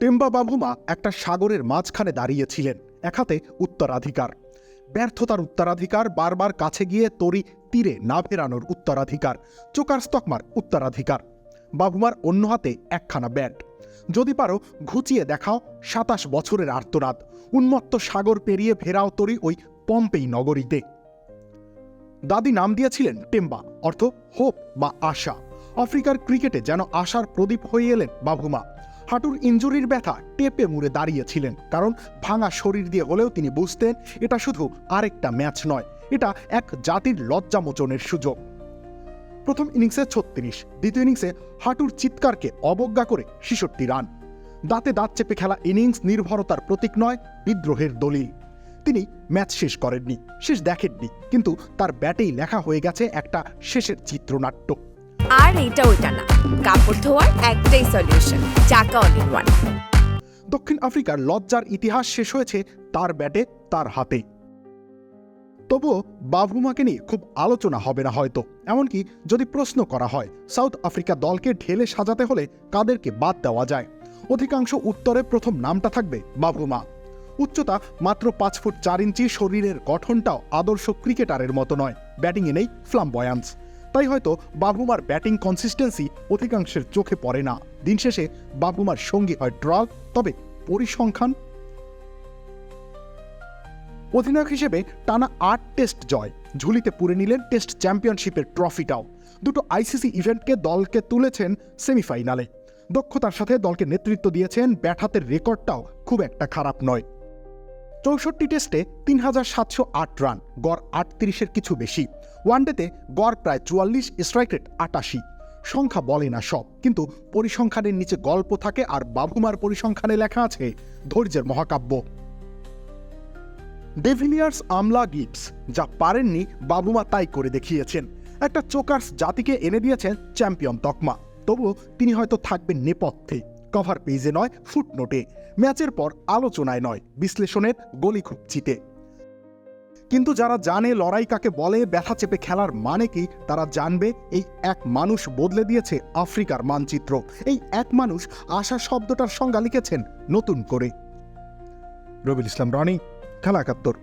Temba Bavuma একটা সাগরের মাঝখানে দাঁড়িয়েছিলেন, এক হাতে উত্তরাধিকার। ব্যর্থতার উত্তরাধিকার বারবার কাছে গিয়ে তরি তীরে না ফেরানোর উত্তরাধিকার, চোকার স্তকমার উত্তরাধিকার। বাবুমার অন্য হাতে একখানা ব্যাট। যদি পারো ঘুচিয়ে দেখাও সাতাশ বছরের আর্তনাদ। উন্মত্ত সাগর পেরিয়ে ফেরাও তরি ওই পম্পেই নগরীতে। দাদি নাম দিয়েছিলেন টেম্বা, অর্থ হোপ বা আশা। আফ্রিকার ক্রিকেটে যেন আশার প্রদীপ হয়ে এলেন বাবুমা। হাঁটুর ইঞ্জুরির ব্যথা টেপে মুড়ে দাঁড়িয়েছিলেন, কারণ ভাঙা শরীর দিয়ে হলেও তিনি বুঝতেন এটা শুধু আরেকটা ম্যাচ নয়, এটা এক জাতির লজ্জামোচনের সুযোগ। প্রথম ইনিংসে ছত্রিশ, দ্বিতীয় ইনিংসে হাঁটুর চিৎকারকে অবজ্ঞা করে ছেষট্টি রান। দাঁতে দাঁত চেপে খেলা ইনিংস নির্ভরতার প্রতীক নয়, বিদ্রোহের দলিল। তিনি ম্যাচ শেষ করেননি, শেষ দেখেননি, কিন্তু তার ব্যাটেই লেখা হয়ে গেছে একটা শেষের চিত্রনাট্য। আর এটা ওইটা না। কাপড় ধোয়ার একটাই সলিউশন চাকা অল ইন ওয়ান দক্ষিণ আফ্রিকার লজ্জার ইতিহাস শেষ হয়েছে তার ব্যাটে, তার হাতে। তবুও বাভুমাকে নিয়ে খুব আলোচনা হবে না হয়তো। এমনকি যদি প্রশ্ন করা হয়, সাউথ আফ্রিকা দলকে ঢেলে সাজাতে হলে কাদেরকে বাদ দেওয়া যায়? অধিকাংশ উত্তরে প্রথম নামটা থাকবে বাভুমা উচ্চতা মাত্র পাঁচ ফুট চার ইঞ্চি, শরীরের গঠনটাও আদর্শ ক্রিকেটারের মতো নয়। ব্যাটিংয়ে নেই ফ্লামবয়ান্স তাই হয়তো বাবুমার ব্যাটিং কনসিস্টেন্সি অধিকাংশের চোখে পড়ে না। দিন শেষে বাবুমার সঙ্গী হয় ড্রগ তবে পরিসংখ্যান? অধিনায়ক হিসেবে টানা আট টেস্ট জয়, ঝুলিতে পুরে নিলেন টেস্ট চ্যাম্পিয়নশিপের ট্রফিটাও দুটো আইসিসি ইভেন্টকে দলকে তুলেছেন সেমিফাইনালে দক্ষতার সাথে দলকে নেতৃত্ব দিয়েছেন, ব্যাট হাতের রেকর্ডটাও খুব একটা খারাপ নয়। চৌষট্টি টেস্টে তিন হাজার সাতশো আট রান, গড় আটত্রিশের কিছু বেশি। ওয়ানডেতে গড় প্রায় চুয়াল্লিশ, স্ট্রাইক রেট আটাশি। সংখ্যা বলে না সব, কিন্তু পরিসংখ্যানের নিচে গল্প থাকে আর বাবুমার পরিসংখ্যানে লেখা আছে, ধৈর্যের মহাকাব্য। ডেভিলিয়ার্স আমলা গিপস যা পারেননি বাবুমা তাই করে দেখিয়েছেন। একটা চোকার্স জাতিকে এনে দিয়েছেন চ্যাম্পিয়ন তকমা, তবুও তিনি হয়তো থাকবেন নেপথ্যে। কভার পেজে নয় ফুটনোটে ম্যাচের পর আলোচনায় নয়, বিশ্লেষণের গলি খুঁজছিতে কিন্তু যারা জানে লড়াই কাকে বলে, ব্যথা চেপে খেলার মানে কি, তারা জানবে এই এক মানুষ বদলে দিয়েছে আফ্রিকার মানচিত্র। এই এক মানুষ আশা শব্দটার সংজ্ঞা লিখেছেন নতুন করে। রবিল ইসলাম রনি, খেলা একাত্তর।